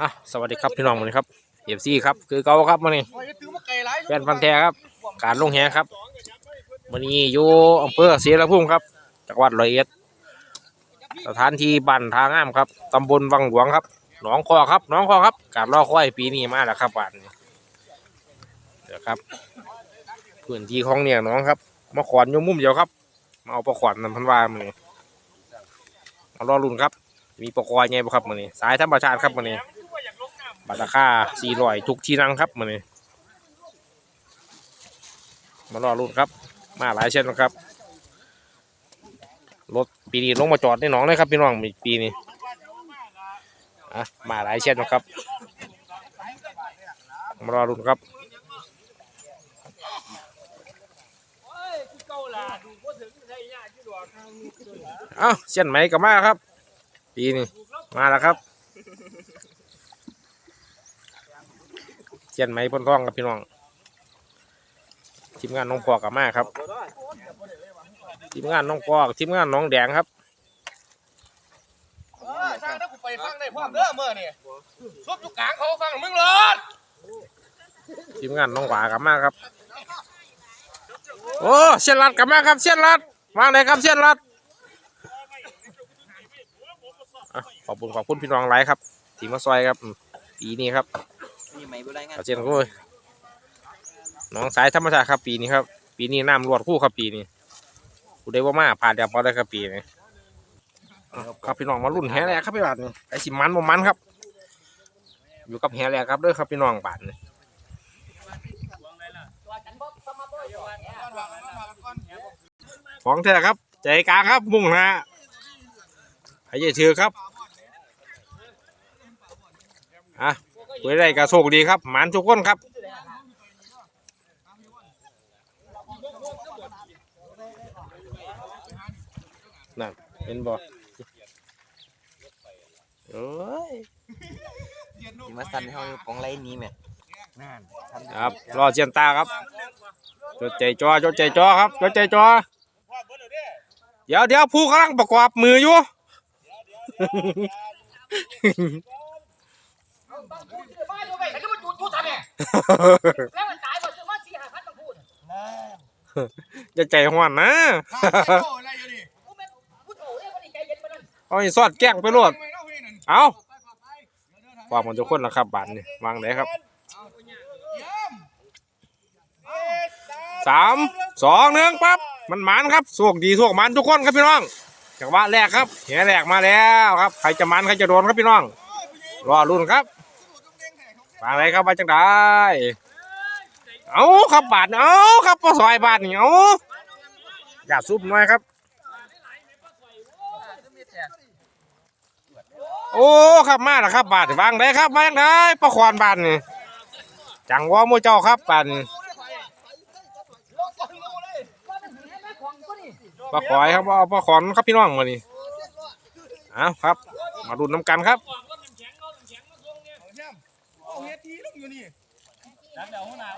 อะสวัสดีครับพี่น้องวันนี้ครับเอฟซีครับคือเก่าครับวันนี้แฟนพันธุ์แท้ครับ การลงแหครับวันนี้อยู่อำเภอศรียละพุ่มครับจังหวัดร้อยเอ็ดสถานที่บ้านทางงามครับตำบลวังหลวงครับหนองคอครับหนองคอครับ การรอคอยปีนี้มาแล้วครับบ้านนี้เดี๋ยวครับพื้นที่ของเนี่ยน้องครับมาขอนยมุ่มเดียวครับมาเอาปลาขวานนำพันวามือนี้มารอรุ่นครับ มีปลาคอยไงบ่ครับมือนี้สายธรรมชาติครับมือนี้ บัตราคาสี่ร้อยทุกที่นั่งครับมือนี้มารอรุ่นครับ มาหลายเช่นนะครับ รถปีนี้ลงมาจอดในหนองเลยครับพี่น้องปีนี้อะมาหลายเช่นนะครับ มารอรุ่นครับเอ้าเช่นไหมกับมาครับ ปีนี้มาแล้วครับ เช่นไหมพ่นทองครับพี่น้องทีมงานน้องปอกกับมาครับทีมงานน้องปอกทีมงานน้องแดงครับเออสร้างถ้ากูไปฟังได้พร้อมเด้อเมื่อนี่ซุบอยู่กลางเขาฟังมึงเลยทีมงานน้องหวากับมาครับ โอ้เชียนรัดกับมาครับเชียนรัดวางไหนครับเชียนรัดอะขอบคุณขอบคุณพี่น้องหลายครับทีมมาซอยครับอืมปีนี้ครับนี่ไม่ เป็นไรงั้นเอาเชียนกูน้องสายธรรมชาติครับปีนี้ครับ ปีนี้น้ำรวดคู่ครับปีนี้กูได้ว่ามาผ่านเดียบพอได้ครับปีนี้อะครับพี่น้องมารุ่นแห่แรกครับพี่บาทนี่ไอสิมันบ่มันครับ อยู่กับแห่แรกครับเด้อครับพี่น้องบาทนี่ของแท้ครับ ใจกลางครับมุ่งนะให้เยชื่อครับอะ คุยได้กระโชคดีครับ หมานทุกคนครับนั่นเห็นบ่เอ้ยที่มาสั่นให้เขาของไรนี้แม่นั่นทำครับรอเชียนตาครับจดใจจอจดใจจอครับจดใจจอเดี๋ยวเดี๋ยวผู้กำลังประกอบมืออยู่ แล้วมันตายหมดจะว่าสี่ห้าพันต้องพูดจะใจห้อนนะอะไรอยู่นี่กูเป็นผู้โถเนี่ยมันใจเย็นไปนั่นเอาไอ้สอดแกล้งไปรวดเอาวางมันทุกคนนะครับบานนี่วางไหนครับสามสองหนึ่งปั๊บมันหมันครับสวกดีสวกมันทุกคนครับพี่น้องจังหวะแรกครับแหแรกมาแล้วครับใครจะมันใครจะโดนครับพี่น้องรอรุ่นครับ วางไหนครับมาจังได้เอาครับบาทเอาครับปอซอยบาทนี่เอาอย่าซุบหน่อยครับ โอ้ครับมาแล้วครับ บาทวางได้ครับวางได้ประควานบาทนี่จังว่าโมเจ้าครับบาทนี่ปลาขอยครับเอาปลาขอนครับพี่น้องมานี่เอาครับ มาดูน้ำกันครับ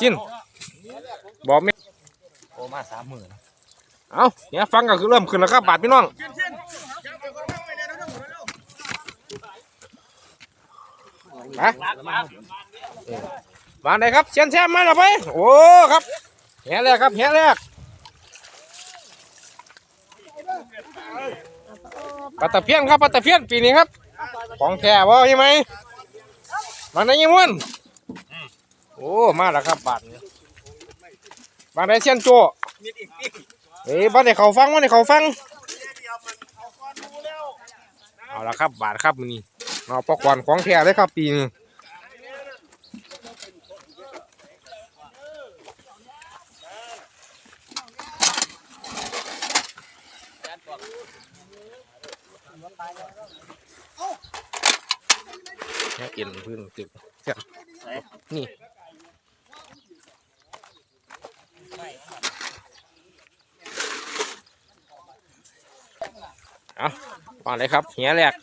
จินบอกไม่โอ้มาสามหมื่นเอาเนี่ยฟังก็คือเริ่มขึ้นแล้วครับบาทพี่น้องมามาไหนครับเชียนแชมมาหน่อยไป โอ้ครับแหแรกครับแหแรกปลาตะเพียนครับปลาตะเพียนปีนี้ครับ ของแท้บ่ใช่ไหมมาไหนยี่ม้วนโอ้มาแล้วครับบาทนี้มาไหนเชียนโจเอ้ยบ้านไหนเขาฟังบ้านไหนเขาฟังเอาละครับบาทครับมือนี้เอาปอกกวนของแท้เลยครับปีนี้แค่เอ็นพื้นตึกเสียนี่ เอาวางเลยครับเหียแรก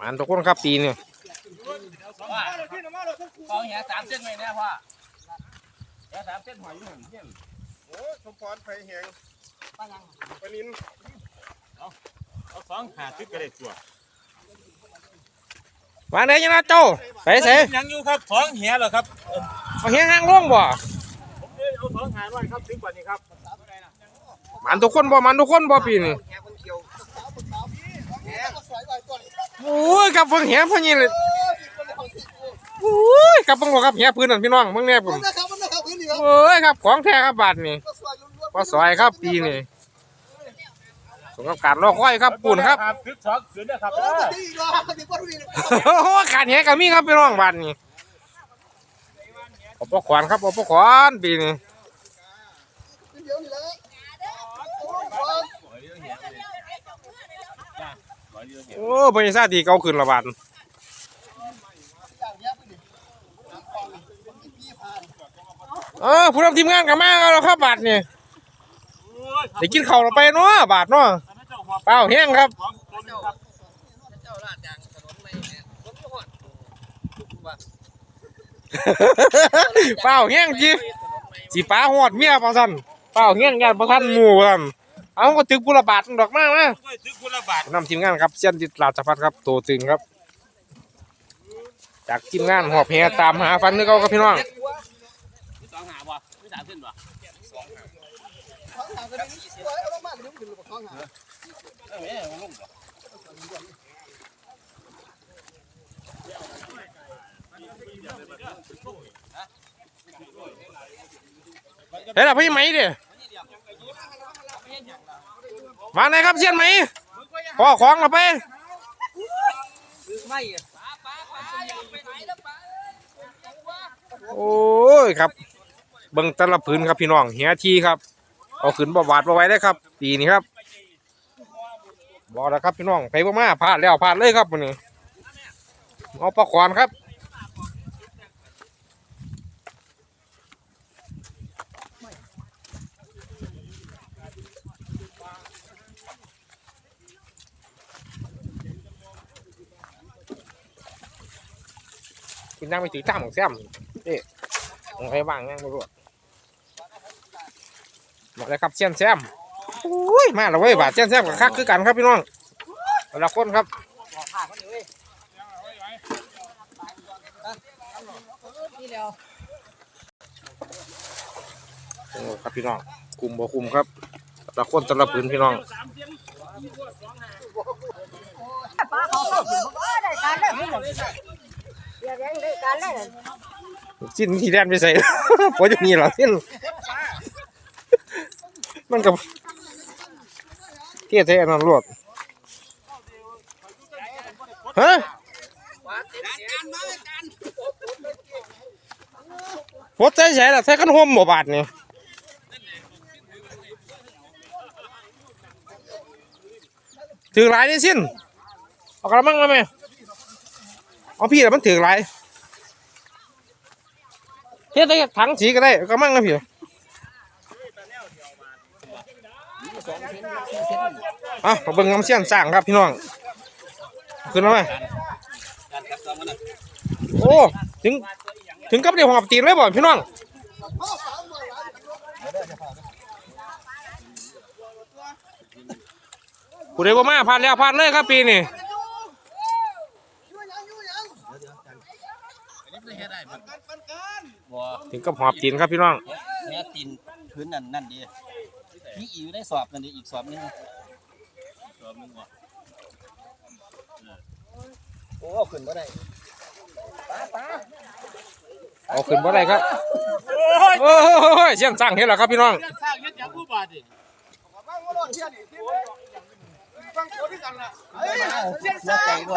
มันทุกคนครับปีนี่พ่อเหี้ยสามเส้นไหมเนี่ยพ่อสามเส้นหอยอยู่หันเที่ยงโอ้สมพรไฟแหงปลานินเอาสองหาตึกก็ได้ตัว มาไหนยังนะเจ้าไปเสยังอยู่ครับสองแหเหรอครับเอาเฮียงหางล่วงบ่ผมเลยเอาสองหาร้อยครับถึงกว่านี้ครับมันทุกคนบ่มันทุกคนบ่ปีนี่โอ้ยกับเพิ่งเหียพ่อนี่เลยโอ้ยกับเพิ่งบอกกับเหียพื้นนั่นพี่น้องเบิ่งแน่ผมโอ้ยครับของแท้ครับบาทนี่พอสอยครับปีนี่ส มกับการรอคอยครับปุ่นครับตึกสองขืนนะครับโอ้โหการเหียก็มีครับพี่น้องบาทนี่เอาปะขวานครับเอาปะขวานปีนี่โอ้บริษัทดีเก่าขึ้นละบาทเออผู้นำทีมงานกลับมาแล้วครับบาทนี่ ได้กินข้าวเราไปเนาะบาทเนาะเปล่าแห้งครับของตัวนึงครับเจ้าลาดยางถนนไม่แม่นรถหอดเปล่าแห้งจีสีป้าหอดเมียเปล่าสันเปล่าแห้งญาติประทันหมู่ว่าซั่นเอาก็ตึกบุรบาทดอกมากนะตึกคุณละบาทนำทีมงานครับเซียนดิดราชพัฒน์ครับโตตึงครับ จากทีมงานหอบแหตามหาฟันนึกเอาครับพี่น้อง สองหาบ่ไม่สามเส้นบ่ เฮ้ยล่ะพี่ไหมดิมาไหนครับเซียนไหมพ่อของเราไปไม่โอ้ยครับเบิ่งต่ละพื้นครับพี่น้องเฮียทีครับ เอาขึ้นบ่หวาดบ่ไว้ได้ครับ ปีนี้ครับบอกแล้วครับพี่น้องไปบ่มาพลาดแล้วพลาดเลยครับวันนี้เอาปลาขวานครับกินนั่งไปถือตั้งของแซมเอ๊ะของใครบ้างนั่งไม่รู้ มาเลยครับเซียนแซมโอ้ยมาแล้วเว้ยบาทเซียนแซมกับคักคือกันครับพี่น้องแต่ละคนครับครับพี่น้องคุมบ่คุมครับแต่ละคนแต่ละพื้นพี่น้องป้าเขาเขาได้การเลยได้การเลยสิ้นที่แดนไปใส่พอจะมีเหรอสิ้น มันกับเทียเทอันนั้นรวดฮะโพดใจใส่ละใส่กันห่มบ่บาทนี่ถือหลายนี่สิ้นเอากระมังมาไหมเอาพี่แต่มันถือหลายเฮ็ดได้ถังสีก็ได้ก็มั่งนะพี่ อะมาเบิ่งงำเสียนสร้างครับพี่น้อง ขึ้นมาไหมโอ้ถึงถึงกับเดี๋ยวหอบตีนเลยบ่พี่น้องผู้ใดบ่มาผ่านแล้วผ่านเลยครับปีนี้ถึงกับหอบตีนครับพี่น้องเนี้ยตีนพื้นนั่นนั่นดี นี่อีกได้สอบนั่นดีอีกสอบนึงโอ้ขึ้นบ่ได้เอาขึ้นบ่ได้ครับ โอ้ยเสียนสร้างเฮ็ดแล้วครับพี่น้องสร้างเฮ็ดอย่างผู้บาทดิเสียใจบ่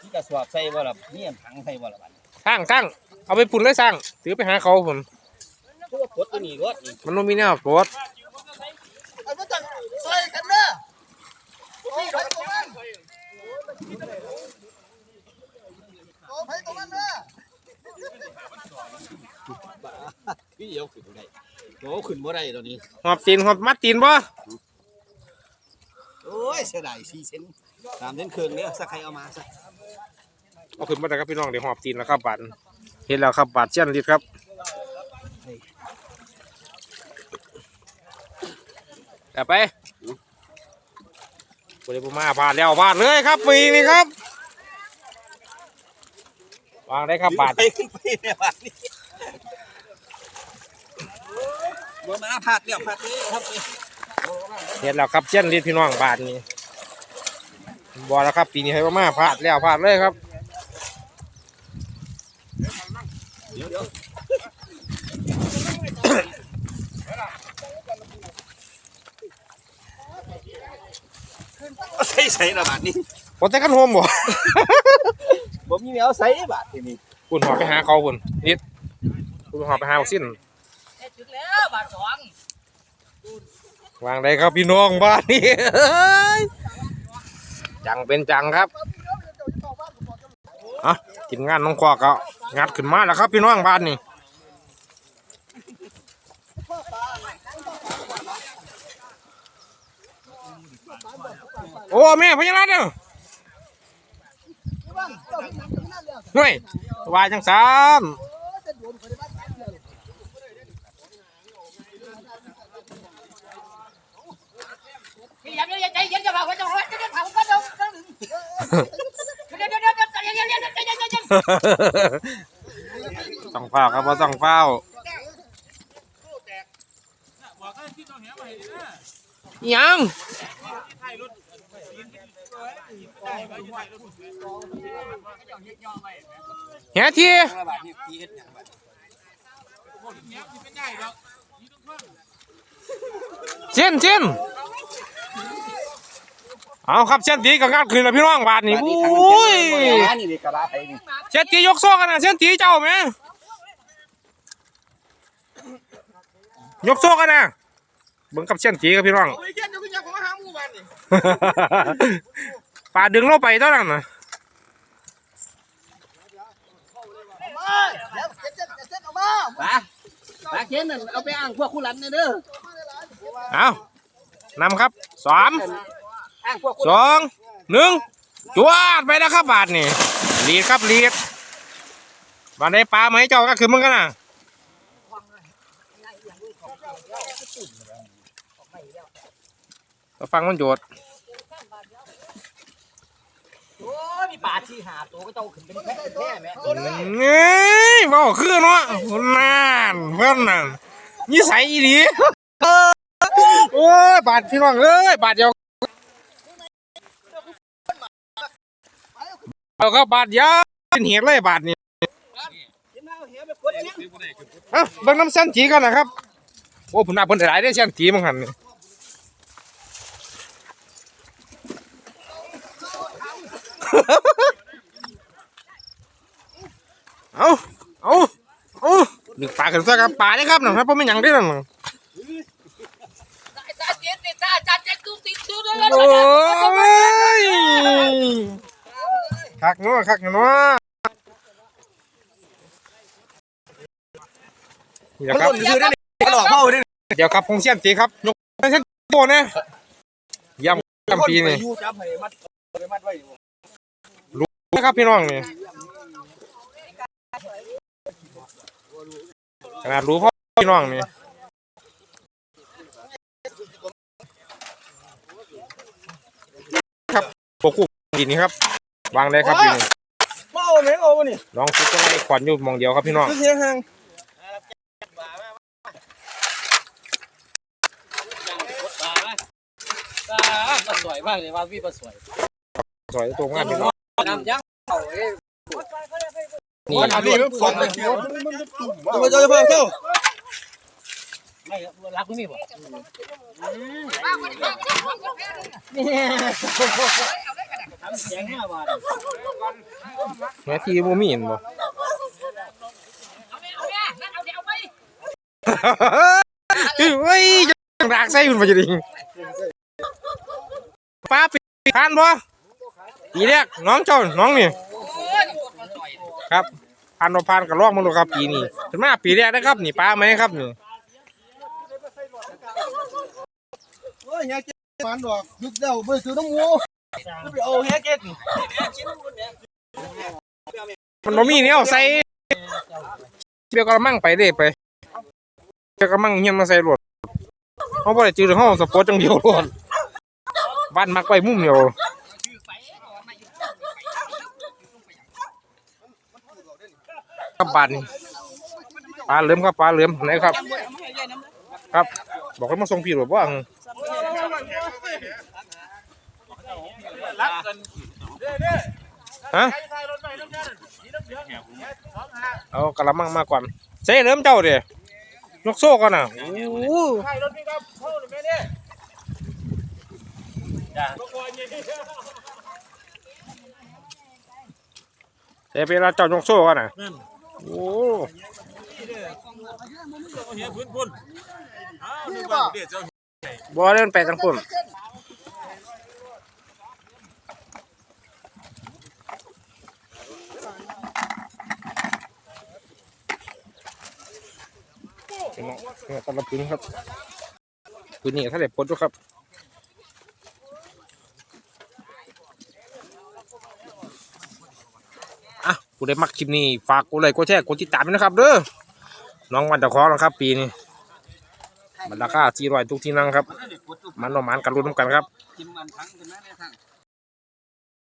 ที่กระสอบใส่บ่ล่ะนี่ถังใส่บ่ล่ะบัดสร้างสร้างเอาไปปุ่นเลยสร้างถือไปหาเขาผม ตัวกดตัวนี้รถนี่มันบ่มีแนวโกดพี่เดียวขึ้นได้โอ้ขึ้นบ่ได้ตอนนี้ หอบตีนหอบมัดตีนบ่โอ้ยเสียดาย4เซน3เซนครึ่งเด้อสักใครเอามาซะเอาขึ้นบ่ได้ครับพี่น้องเดี๋ยวหอบตีนแล้วครับบัดเห็นแล้วครับบาดเจียนลิดครับ แต่ไปบริบมาพลาดแล้วพลาดเลยครับปีนี้ครับ วางได้ครับบาดไปขึ้นไปเนี่ยบาดนี้บ่มาพลาดแล้วพลาดเลยครับเห็นแล้วครับเจียนลิดพี่น้องบาดนี้บอแล้วครับ ปีนี้ให้มาพลาดแล้วพลาดเลยครับ ใส่ใส่ละบาดนี้ พอแต่กันโฮมบ่ บ่มีแนวใส่บาดทีนี้คุณหอบไปหาเขาคุณลิดคุณหอบไปหาวัคซีนเอ้ยถึงแล้วบาทสองวางได้ครับพี่น้องบ้านนี้เอ้ยจังเป็นจังครับอะกินงานน้องควอกก็งัดขึ้นมาแล้วครับพี่น้องบ้านนี้โอ้แม่พญานาคเด้อ หน่วยวายจังสาม พี่อย่าเดี๋ยวใจเย็นจะพาคนจะร้อนจะเดี๋ยวถามก็เดี๋ยวเดี๋ยวเดี๋ยวเดี๋ยวเดี๋ยวใจเย็นเย็นใจเย็นใจเย็น ต้องเฝ้าครับว่าต้องเฝ้า บอกให้ที่ต้องแหมาให้ดีนะ อิหยัง เฮียทีเช่นเช่นเอาครับเช่นตีกับงานคืนแล้วพี่น้องบาทนี่โอ้ยเช่นตียกโซ่กันนะเช่นตีเจ้าไหมยกโซ่กันนะเบิ่งกับเช่นตีกับพี่น้องป่าดึงลงไปเท่านั้นนะ มาเดี๋ยวเซ็ตเซ็ตเซ็ตออกมา ปาปาเข็นนั่นเอาไปอ้างพวกคุณหลันนี่เด้อเอานำครับสามอ้างพวกคุณสองหนึ่งจวดไปแล้วครับบาทนี่ลีดครับลีดบานได้ปลาไหมเจ้าก็คือมึงกันนะก็ฟังมันโจด โอ้ยมีป่าที่หาตัวก็เจ้าขึ้นเป็นแพ้แพ้แม่นี่บ่คือเนาะนานเพิ่นน่ะนิสัยอีหลีโอ้ยบาดพี่น้องเอ้ยบาดเดียวเอาครับาดยาวเป็นเหตุเลยบาดนี่เอ้าเบิ่งน้ำเส้นจีกันนะครับ โอ้ผมน่าเพิ่นไหลายได้เส้นจีมั้งหันนี่ เอาเอาเอาดึงปลาขึ้นซะครับปลาเนี่ยครับนะครับเพราะไม่หยังได้นั่นน่ะตาเจ็ดตาจัดเจ็ดตุ้งติดตุ้งเลยโอ้ยคักเนาะคักเนาะนี่แหละครับคือได้นี่หลอกเฮาดิเดี๋ยวครับพงเสียนตีครับยกเส้นโตนะย่ำย่ำปีนี่ นะครับพี่น้องนี่ขนาดรู้พ่อพี่น้องนี่ครับโปกุดินนี่ครับ วางได้ครับอยู่นี่เมาแม่งเอานี่ลองคิดยังไงขวัญอยู่หมองเดียวครับพี่น้องคือเสียงห่างปลาสวยมากเลยว่าพี่ปลาสวยสวยตรงงานพี่น้องน้ำยัง นี่อันนี้มันฟังเลยมันมันตุ่มตัวเจ้าจะพาเข้าไม่รักไม่มีบ่เสียงห้าบาทแม่ที่บ่มีเห็นบ่เอาเนี่ยเอาเนี่ยนั่นเอาเดี๋ยวไปเฮ้ยจะรากใส่คุณมาจะดิป้าปีทานบ่ปีแรกน้องเจ้าน้องนี่ โอ้ยกดมาสวย ครับพันต่อพันกับลอกมันดูครับปีนี้ถึงมาปีแรกนะครับนี่ป้าไหมครับนี่โอ้ยอยากจะมันดอกยึดเดาไปซื้อน้ำงูไปเอาแฮกเก็ตมันบ่มีแนวใส่เบียกระมังไปเด้ไปเบียกระมังเฮียนมาใส่รถเขาบ่ได้จือห้องสปอร์ตจังเดียวรถบ้านมักไปมุมเดียว ครับบานนี่ปลาเหลือมครับปลาเหลือมไหนครับ ครับ บอกให้มาส่งพี่หรือว่าฮะเอากระมังมาก่อนใส่เหลือมเจ้าเด้ยนกโซ่ก่อนนะโอ้โหใครรถพี่ครับเข้าหรือไม่เนี่ยจ้าลูกบอลยังแต่เวลาเจ้ายกโซ่ก่อนนะ โอ้เฮียพื้นพุ่นอ้าวนึกว่าเล่นไปทางปุ่นพี่น้องเนี่ยตะลับพื้นครับพื้นนี่ถ้าได้ปลดด้วยครับอะ ผู้ใดมักคลิปนี้ฝากกดไลค์กดแชร์กดติดตามด้วยนะครับเด้อน้องวันตะคอนะครับ ปีนี้มันราคา400ทุกที่นั่งครับ มันประมาณกันรุ่นำกันครับ